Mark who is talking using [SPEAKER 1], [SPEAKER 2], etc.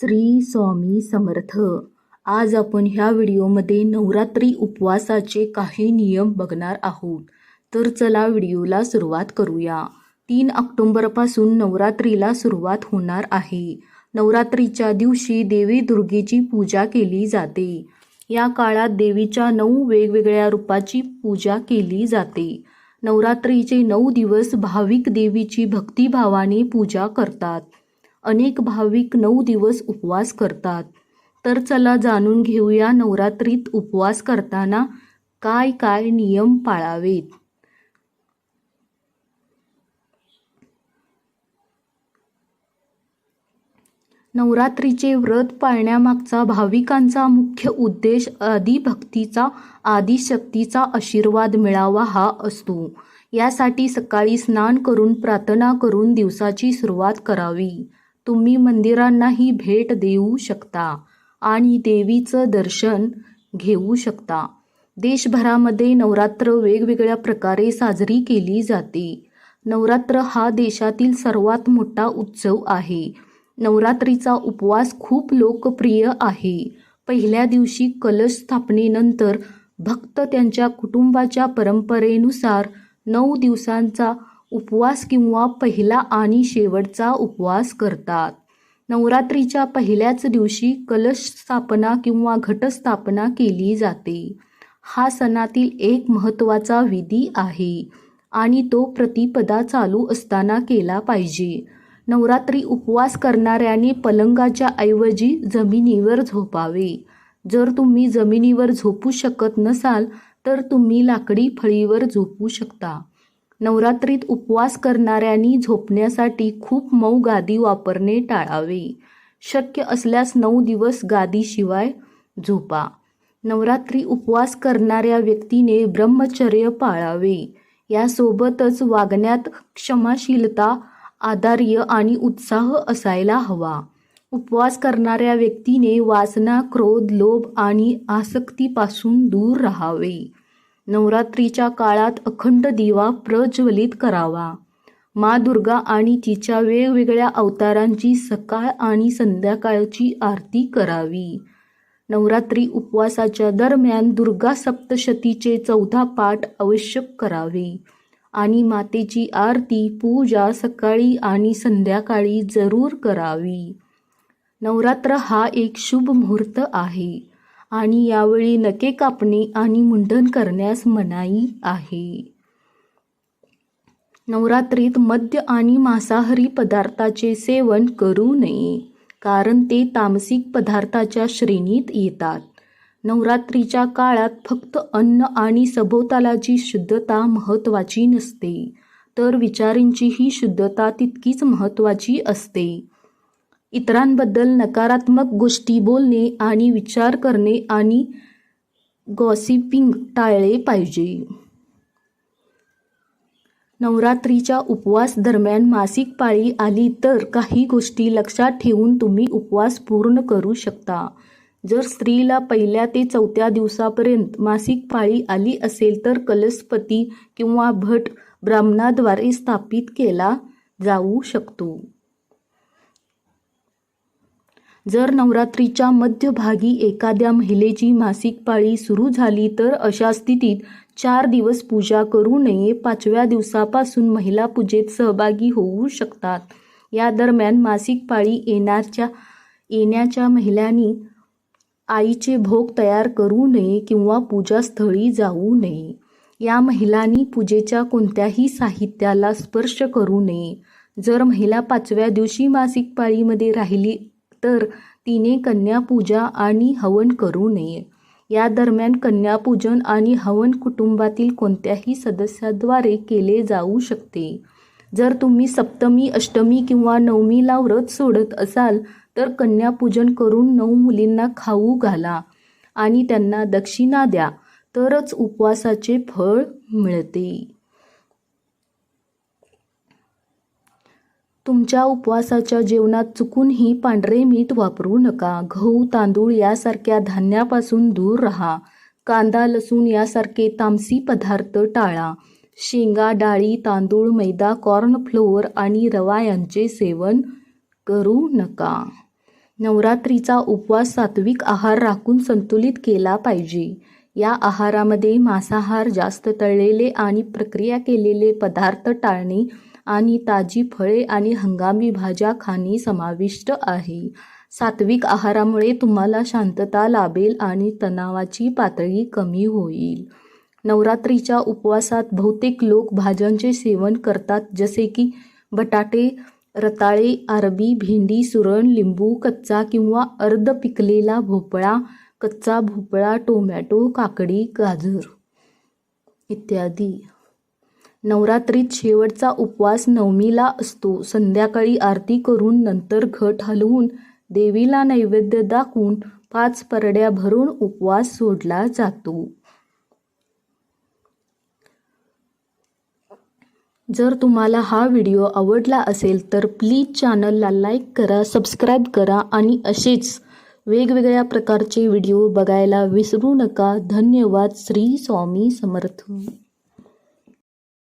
[SPEAKER 1] श्री स्वामी समर्थ. आज आपण ह्या व्हिडिओमध्ये नवरात्री उपवासाचे काही नियम बघणार आहोत. तर चला व्हिडिओला सुरुवात करूया. तीन ऑक्टोंबरपासून नवरात्रीला सुरुवात होणार आहे. नवरात्रीच्या दिवशी देवी दुर्गेची पूजा केली जाते. या काळात देवीच्या नऊ वेगवेगळ्या रूपाची पूजा केली जाते. नवरात्रीचे नऊ दिवस भाविक देवीची भक्तिभावाने पूजा करतात. अनेक भाविक नऊ दिवस उपवास करतात. तर चला जाणून घेऊया नवरात्रीत उपवास करताना काय काय नियम पाळावेत. नवरात्रीचे व्रत पाळण्यामागचा भाविकांचा मुख्य उद्देश आदिभक्तीचा आदिशक्तीचा आशीर्वाद मिळावा हा असतो. यासाठी सकाळी स्नान करून प्रार्थना करून दिवसाची सुरुवात करावी. तुम्ही मंदिरांनाही भेट देऊ शकता आणि देवीचं दर्शन घेऊ शकता. देशभरामध्ये नवरात्र वेगवेगळ्या प्रकारे साजरी केली जाते. नवरात्र हा देशातील सर्वात मोठा उत्सव आहे. नवरात्रीचा उपवास खूप लोकप्रिय आहे. पहिल्या दिवशी कलश स्थापनेनंतर भक्त त्यांच्या कुटुंबाच्या परंपरेनुसार नऊ दिवसांचा उपवास किंवा पहिला आणि शेवटचा उपवास करतात. नवरात्रीच्या पहिल्याच दिवशी कलश स्थापना किंवा घटस्थापना केली जाते. हा सणातील एक महत्त्वाचा विधी आहे आणि तो प्रतिपदा चालू असताना केला पाहिजे. नवरात्री उपवास करणाऱ्याने पलंगाच्या ऐवजी जमिनीवर झोपावे. जर तुम्ही जमिनीवर झोपू शकत नसाल तर तुम्ही लाकडी फळीवर झोपू शकता. नवरात्रीत उपवास करणाऱ्यांनी झोपण्यासाठी खूप मऊ गादी वापरणे टाळावे. शक्य असल्यास नऊ दिवस गादीशिवाय झोपा. नवरात्री उपवास करणाऱ्या व्यक्तीने ब्रह्मचर्य पाळावे. यासोबतच वागण्यात क्षमाशीलता आदार्य आणि उत्साह असायला हवा. उपवास करणाऱ्या व्यक्तीने वासना क्रोध लोभ आणि आसक्तीपासून दूर राहावे. नवरात्रीच्या काळात अखंड दिवा प्रज्वलित करावा. मा दुर्गा आणि तिच्या वेगवेगळ्या अवतारांची सकाळ आणि संध्याकाळची आरती करावी. नवरात्री उपवासाच्या दरम्यान दुर्गा सप्तशतीचे चौदा पाठ आवश्यक करावे. आणि मातेची आरती पूजा सकाळी आणि संध्याकाळी जरूर करावी. नवरात्र हा एक शुभ मुहूर्त आहे. आणि यावेळी नके कापणे आणि मुंडन करण्यास मनाई आहे. नवरात्रीत मद्य आणि मांसाहारी पदार्थाचे सेवन करू नये कारण ते तामसिक पदार्थाच्या श्रेणीत येतात. नवरात्रीच्या काळात फक्त अन्न आणि सभोवतालाची शुद्धता महत्त्वाची नसते तर विचारांचीही शुद्धता तितकीच महत्त्वाची असते. इतरांबद्दल नकारात्मक गोष्टी बोलणे आणि विचार करणे आणि गॉसिपिंग टाळले पाहिजे. नवरात्रीच्या उपवास दरम्यान मासिक पाळी आली तर काही गोष्टी लक्षात ठेवून तुम्ही उपवास पूर्ण करू शकता. जर स्त्रीला पहिल्या ते चौथ्या दिवसापर्यंत मासिक पाळी आली असेल तर कलस्पती किंवा भट ब्राह्मणाद्वारे स्थापित केला जाऊ शकतो. जर नवरात्रीच्या मध्यभागी एखाद्या महिलेची मासिक पाळी सुरू झाली तर अशा स्थितीत चार दिवस पूजा करू नये. पाचव्या दिवसापासून महिला पूजेत सहभागी होऊ शकतात. या दरम्यान मासिक पाळी येणारच्या येण्याच्या महिलांनी आईचे भोग तयार करू नये किंवा पूजास्थळी जाऊ नये. या महिलांनी पूजेच्या कोणत्याही साहित्याला स्पर्श करू नये. जर महिला पाचव्या दिवशी मासिक पाळीमध्ये राहिली तर तिने कन्यापूजा आणि हवन करू नये. या दरम्यान कन्यापूजन आणि हवन कुटुंबातील कोणत्याही सदस्याद्वारे केले जाऊ शकते. जर तुम्ही सप्तमी अष्टमी किंवा नवमीला व्रत सोडत असाल तर कन्यापूजन करून नऊ मुलींना खाऊ घाला आणि त्यांना दक्षिणा द्या तरच उपवासाचे फळ मिळते. तुमच्या उपवासाच्या जेवणात चुकूनही पांढरे मीठ वापरू नका. गहू तांदूळ यासारख्या धान्यापासून दूर राहा. कांदा लसूण यासारखे तामसी पदार्थ टाळा. शेंगा डाळी तांदूळ मैदा कॉर्नफ्लोअर आणि रवा यांचे सेवन करू नका. नवरात्रीचा उपवास सात्विक आहार राखून संतुलित केला पाहिजे. या आहारामध्ये मांसाहार जास्त तळलेले आणि प्रक्रिया केलेले पदार्थ टाळणे आणि ताजी फळे आणि हंगामी भाज्या खाणे समाविष्ट आहे. सात्विक आहारामुळे तुम्हाला शांतता लाभेल आणि तणावाची पातळी कमी होईल. नवरात्रीच्या उपवासात बहुतेक लोक भाज्यांचे सेवन करतात जसे की बटाटे रताळे अरबी भेंडी सुरण लिंबू कच्चा किंवा अर्ध पिकलेला भोपळा कच्चा भोपळा टोमॅटो काकडी गाजर इत्यादी. नवरात्रीत शेवटचा उपवास नवमीला असतो. संध्याकाळी आरती करून नंतर घट हलवून देवीला नैवेद्य दाखवून पाच परड्या भरून उपवास सोडला जातो. जर तुम्हाला हा व्हिडिओ आवडला असेल तर प्लीज चॅनलला लाईक करा सबस्क्राईब करा आणि असेच वेगवेगळ्या प्रकारचे व्हिडिओ बघायला विसरू नका. धन्यवाद. श्री स्वामी समर्थ.